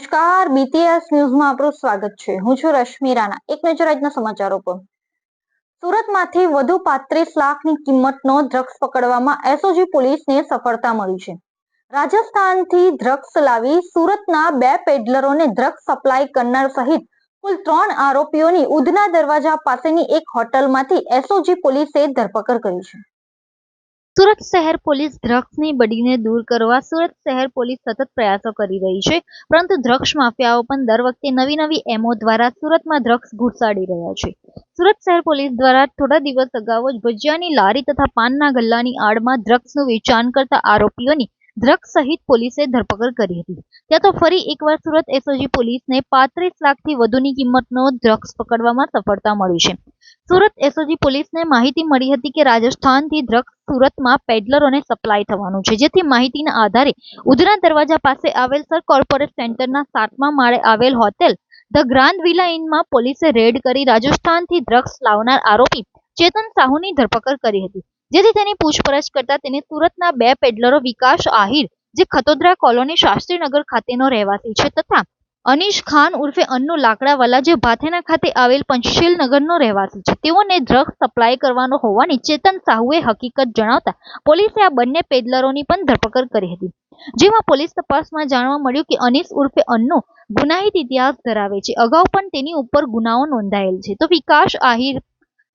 નમસ્કાર બીટીએસ ન્યૂઝમાં આપનું સ્વાગત છે. હું છું રશ્મિ રાણા. એક નજર આજના સમાચારો પર. સુરતમાંથી વધુ પાંત્રીસ લાખની કિંમતનો ડ્રગ્સ પકડવામાં એસઓજી પોલીસને સફળતા મળી છે. રાજસ્થાનથી ડ્રગ્સ લાવી સુરતના બે પેડલરોને ડ્રગ્સ સપ્લાય કરનાર સહિત કુલ ત્રણ આરોપીઓની ઉધના દરવાજા પાસેની એક હોટલમાંથી એસઓજી પોલીસે ધરપકડ કરી છે. સુરત શહેર પોલીસ ડ્રગ્સની બડીને દૂર કરવા સુરત શહેર પોલીસ સતત પ્રયાસો કરી રહી છે. પરંતુ ડ્રગ્સ માફિયાઓ પણ દર વખતે નવી નવી એમઓ દ્વારા સુરતમાં ડ્રગ્સ ઘૂસાડી રહ્યા છે. સુરત શહેર પોલીસ દ્વારા થોડા દિવસ અગાઉ જ ભજીયાની લારી તથા પાનના ગલ્લાની આડમાં ડ્રગ્સનું વેચાણ કરતા આરોપીઓની ડ્રગ્સ સહિત પોલીસે ધરપકડ કરી હતી. ત્યાં તો ફરી એકવાર સુરત એસઓજી પોલીસને પાંત્રીસ લાખથી વધુની કિંમતનો ડ્રગ્સ પકડવામાં સફળતા મળી છે. સુરત એસઓજી પોલીસને માહિતી મળી હતી કે રાજસ્થાનથી ડ્રગ્સ સુરતમાં પેડલરોને સપ્લાય થવાનું છે. જેથી માહિતીના આધારે ઉધના દરવાજા પાસે આવેલ સર કોર્પોરેટ સેન્ટરના સાતમા માળે આવેલ હોટેલ ધ ગ્રાન્ડ વિલા ઇનમાં પોલીસે રેડ કરી રાજસ્થાનથી ડ્રગ્સ લાવનાર આરોપી ચેતન સાહુની ધરપકડ કરી હતી. જેથી તેની પૂછપરછ કરતા તેને સુરતના બે પેડલરો વિકાસ આહિર, જે ખતોદરા કોલોની શાસ્ત્રીનગર ખાતેનો રહેવાસી છે, તથા અનીશ ખાન ઉર્ફે અન્નુ લાકડાવાલા જે ભાથેના ખાતે આવેલ પંચશીલ નગરનો રહેવાસી છે. તેઓને ડ્રગ્સ સપ્લાય કરવાનો હોવાની ચેતન સાહુએ હકીકત જણાવતા પોલીસે આ બંને પેડલરોની પણ ધરપકડ કરી હતી. જેમાં પોલીસ તપાસમાં જાણવા મળ્યું કે અનીશ ઉર્ફે અન્નુ ગુનાહિત ઇતિહાસ ધરાવે છે. અગાઉ પણ તેની ઉપર ગુનાઓ નોંધાયેલ છે. તો વિકાસ આહિર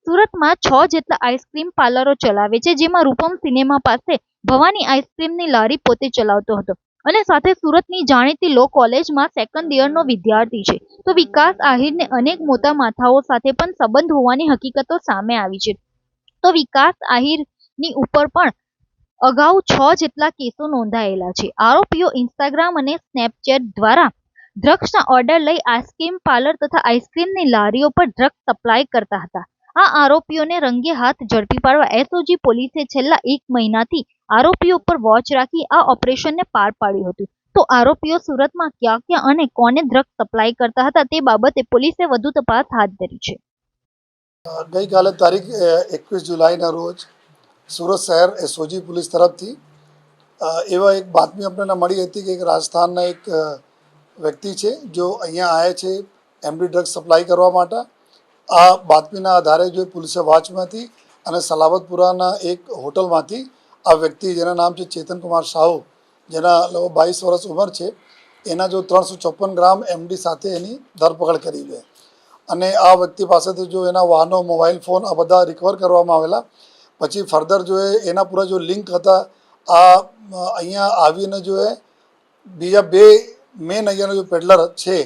સુરતમાં છ જેટલા આઈસ્ક્રીમ પાર્લરો ચલાવે છે, જેમાં રૂપમ સિનેમા પાસે ભવાની આઈસ્ક્રીમની લારી પોતે ચલાવતો હતો. અને સાથે સુરતની જાણીતી લો કોલેજમાં સેકન્ડ યરનો વિદ્યાર્થી છે. તો વિકાસ આહિરને અનેક મોટા માથાઓ સાથે પણ સંબંધ હોવાની હકીકતો સામે આવી છે. તો વિકાસ આહિરની ઉપર પણ અગાઉ છ જેટલા કેસો નોંધાયેલા છે. આરોપીઓ ઇન્સ્ટાગ્રામ અને સ્નેપચેટ દ્વારા ડ્રગ્સના ઓર્ડર લઈ આઈસ્ક્રીમ પાર્લર તથા આઈસ્ક્રીમની લારીઓ પર ડ્રગ્સ સપ્લાય કરતા હતા. આ આરોપીઓને રંગે હાથ ઝડપી પાડવા એસઓજી પોલીસે છેલ્લા એક મહિનાથી આરોપીઓ પર વોચ રાખી આ ઓપરેશનને પાર પાડ્યું હતું. તો આરોપીઓ સુરતમાં ક્યાં ક્યાં અને કોને ડ્રગ સપ્લાય કરતા હતા તે બાબતે પોલીસે વધુ તપાસ હાથ ધરી છે. ગઈકાલે તારીખ એકવીસ જુલાઈના રોજ સુરત શહેર એસઓજી પોલીસ તરફથી એવા એક બાતમી આપણને મળી હતી કે એક રાજસ્થાનના એક વ્યક્તિ છે, જો અહીંયા આવે છે એમડી ડ્રગ્સ સપ્લાય કરવા માટે. આ બાતમીના આધારે જે પોલીસે વોચમાંથી અને સલાબતપુરાના એક હોટલમાંથી આ વ્યક્તિ જેના નામ છે ચેતનકુમાર સાહુ, જેના લગભગ બાવીસ વર્ષ ઉંમર છે, એના જો ત્રણસો ચોપન ગ્રામ એમડી સાથે એની ધરપકડ કરી છે. અને આ વ્યક્તિ પાસેથી જો એના વાહનો, મોબાઈલ, ફોન આ બધા રિકવર કરવામાં આવેલા. પછી ફર્ધર જો એના પૂરા જો લિંક હતા, આ અહીંયા આવીને જો બીજા બે મેન અહીંયાના જો પેડલર છે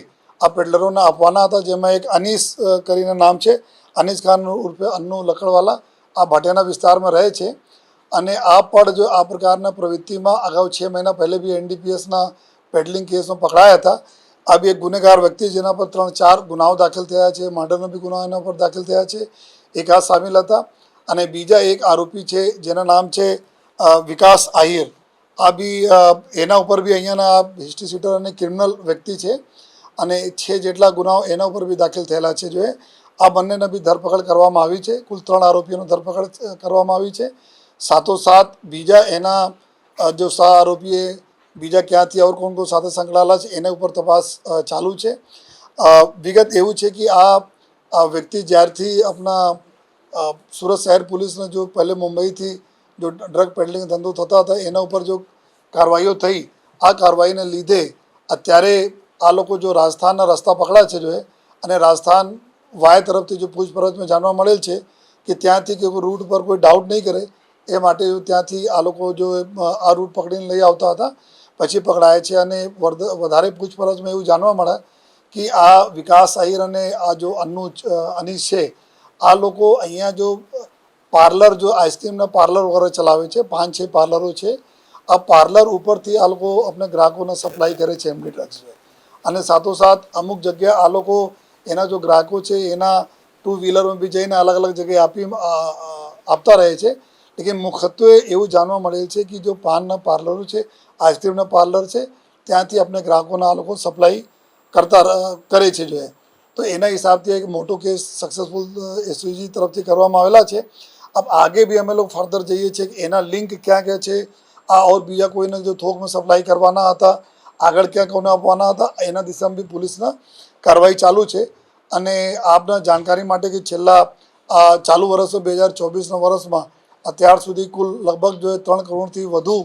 આ પેડલરોને આપવાના હતા, જેમાં એક અનીસ કરીને નામ છે. અનીસ ખાન ઉર્ફે અન્નુ લકડવાલા આ ભાટિયાના વિસ્તારમાં રહે છે. અને આ પણ જો આ પ્રકારના પ્રવૃત્તિમાં અગાઉ છ મહિના પહેલે બી એનડીપીએસના પેડલિંગ કેસમાં પકડાયા હતા. આ બી એક ગુનેગાર વ્યક્તિ જેના પર ત્રણ ચાર ગુનાઓ દાખલ થયા છે. મર્ડરના બી ગુનાઓ એના પર દાખલ થયા છે. એક આ સામેલ હતા. અને બીજા એક આરોપી છે, જેના નામ છે વિકાસ આહિર. આ બી એના ઉપર બી અહીંયાના હિસ્ટ્રી સીટર અને ક્રિમિનલ વ્યક્તિ છે. અને છે જેટલા ગુનાઓ એના ઉપર બી દાખલ થયેલા છે. જોઈએ આ બંનેને બી ધરપકડ કરવામાં આવી છે. કુલ ત્રણ આરોપીઓની ધરપકડ કરવામાં આવી છે. સાથોસાથ બીજા એના જો સા આરોપીએ બીજા ક્યાંથી ઓર કોણ કોણ સાથે સંકળાયેલા છે, એના ઉપર તપાસ ચાલુ છે. વિગત એવું છે કે આ વ્યક્તિ જ્યારથી આપણા સુરત શહેર પોલીસને જો પહેલે મુંબઈથી જો ડ્રગ પેડલિંગ ધંધો થતા હતા, એના ઉપર જો કાર્યવાહીઓ થઈ, આ કાર્યવાહીને લીધે અત્યારે આ લોકો જો રાજસ્થાનના રસ્તા પકડ્યા છે જો અને રાજસ્થાન વાય તરફથી જો પૂછપરછમાં જાણવા મળેલ છે કે ત્યાંથી કે રૂટ પર કોઈ ડાઉટ નહીં કરે, એ માટે ત્યાંથી આ લોકો જો આ રૂટ પકડીને લઈ આવતા હતા. પછી પકડાયા છે અને વધારે પૂછપરછમાં એવું જાણવા મળે કે આ વિકાસ આહિર અને આ જો અન્નુ અનીશ છે, આ લોકો અહીંયા જો પાર્લર જો આઈસ્ક્રીમના પાર્લર વગેરે ચલાવે છે પાંચ છ પાર્લરો છે, આ પાર્લર ઉપરથી આ લોકો આપણે ગ્રાહકોને સપ્લાય કરે છે એમની ડ્રગ્સ અને સાથોસાથ અમુક જગ્યા આ લોકો એના જો ગ્રાહકો છે, એના ટુ વ્હીલરમાં બી જઈને અલગ અલગ જગ્યાએ આપી આપતા રહે છે. લેકિન મુખ્યત્વે એવું જાણવા મળેલ છે કે જો પાનના પાર્લરો છે, આઈસ્ક્રીમના પાર્લર છે, ત્યાંથી આપણે ગ્રાહકોના આ લોકો સપ્લાય કરતા કરે છે જોઈએ તો એના હિસાબથી એક મોટો કેસ સક્સેસફુલ એસયુજી તરફથી કરવામાં આવેલા છે. અબ આગે બી અમે લોકો ફર્ધર જઈએ છીએ કે એના લિંક ક્યાં ક્યાં છે, આ ઓર બીજા કોઈને જો થોકમાં સપ્લાય કરવાના હતા આગળ ક્યાં કોને આપવાના હતા, એના દિશામાં બી પોલીસના કાર્યવાહી ચાલુ છે. અને આપના જાણકારી માટે કે છેલ્લા ચાલુ વર્ષ બે હજાર ચોવીસના વર્ષમાં અત્યાર સુધી કુલ લગભગ જો ત્રણ કરોડથી વધુ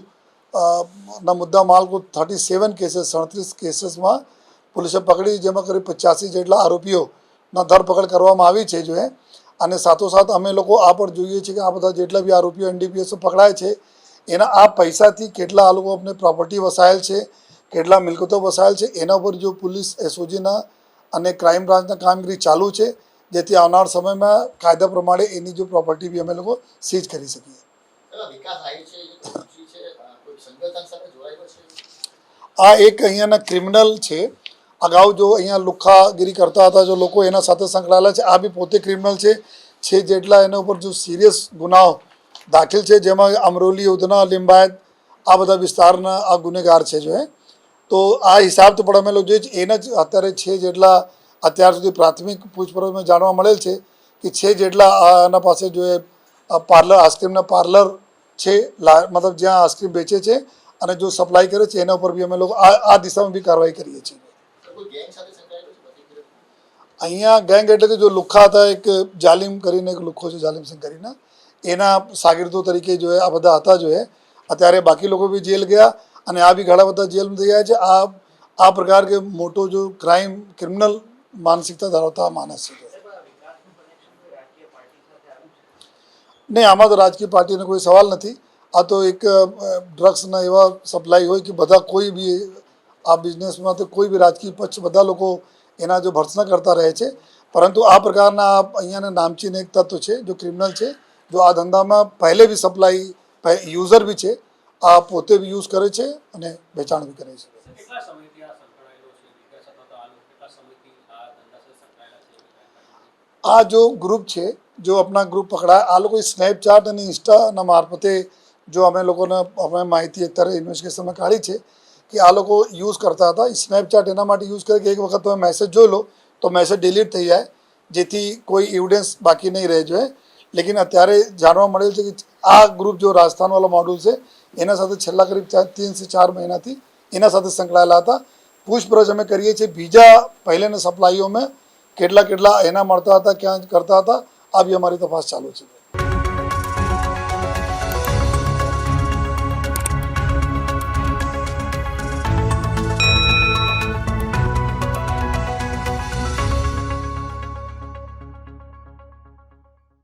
ના મુદ્દા માલ કુલ થર્ટી સેવન કેસીસ, સડત્રીસ કેસીસમાં પોલીસે પકડી, જેમાં કરી પચાસી જેટલા આરોપીઓના ધરપકડ કરવામાં આવી છે જો અને સાથોસાથ અમે લોકો આ પણ જોઈએ છીએ કે આ બધા જેટલા બી આરોપીઓ એનડીપીએસ પકડાય છે, એના આ પૈસાથી કેટલા આ લોકો આપણે પ્રોપર્ટી વસાયેલ છે કેટલા મિલકતો વસાયેલ છે એના ઉપર જો પોલીસ એસઓજીના અને ક્રાઇમ બ્રાન્ચના કામગીરી ચાલુ છે જેથી આવનાર સમયમાં કાયદા પ્રમાણે એની જો પ્રોપર્ટી બી અમે લોકો સીઝ કરી શકીએ. આ એક અહીંયાના ક્રિમિનલ છે. અગાઉ જો અહીંયા લુખ્ખાગીરી કરતા હતા જો લોકો એના સાથે સંકળાયેલા છે આ બી પોતે ક્રિમિનલ છે. છે જેટલા એના ઉપર જો સિરિયસ ગુનાઓ દાખલ છે જેમાં અમરોલી ઉધના લિંબાયત આ બધા વિસ્તારના આ ગુનેગાર છે જો એ તો આ હિસાબ તો પણ અમે લોકો જોઈએ એના જ અત્યારે છે જેટલા અત્યાર સુધી પ્રાથમિક પૂછપરછમાં જાણવા મળેલ છે કે છે જેટલા આ એના પાસે જો એ પાર્લર, આઈસ્ક્રીમના પાર્લર છે મતલબ જ્યાં આઈસ્ક્રીમ વેચે છે અને જો સપ્લાય કરે છે, એના ઉપર બી અમે લોકો આ દિશામાં બી કાર્યવાહી કરીએ છીએ. અહીંયા ગેંગ એટલે કે જો લુખ્ખા હતા એક જાલિમ કરીને એક લુખ્ખો છે, જાલિમ સિંહ કરીને. એના શાગીર્દો તરીકે જો આ બધા હતા જો અત્યારે બાકી લોકો બી જેલ ગયા. અને આ બી ઘણા બધા જેલમાં થઈ ગયા છે. આ આ પ્રકાર કે મોટો જો ક્રાઇમ ક્રિમિનલ માનસિકતા ધરાવતા માણસ છે. નહીં, આમાં તો રાજકીય પાર્ટીનો કોઈ સવાલ નથી. આ તો એક ડ્રગ્સના એવા સપ્લાય હોય કે બધા કોઈ બી આ બિઝનેસમાં તો કોઈ બી રાજકીય પક્ષ બધા લોકો એના જો ભર્સના કરતા રહે છે. પરંતુ આ પ્રકારના અહીંયાના નામચીન એક તત્વ છે, જો ક્રિમિનલ છે, જો આ ધંધામાં પહેલે બી સપ્લાય યુઝર બી છે આ પોતે બી યુઝ કરે છે અને વેચાણ બી કરે છે. આ જો ગ્રુપ છે જો આપણા ગ્રુપ પકડાય આ લોકો સ્નેપચેટ અને ઇન્સ્ટાના મારફતે જો અમે લોકોને અમે માહિતી અત્યારે ઇન્વેસ્ટિગેશનમાં કાઢી છે કે આ લોકો યુઝ કરતા હતા. સ્નેપચેટ એના માટે યુઝ કરે કે એક વખત તમે મેસેજ જોઈ લો તો મેસેજ ડિલીટ થઈ જાય જેથી કોઈ એવિડન્સ બાકી નહીં રહે જોઈએ લેકિન અત્યારે જાણવા મળેલ છે કે આ ગ્રુપ જો રાજસ્થાનવાળો મોડ્યુલ છે એના સાથે છેલ્લા કરીબ તીનથી ચાર મહિનાથી એના સાથે સંકળાયેલા હતા. પૂછપરછ અમે કરીએ છીએ. બીજા પહેલેના અમે કેટલા કેટલા એના મળતા હતા, ક્યાં કરતા હતા, આ બી અમારી તપાસ ચાલુ છે.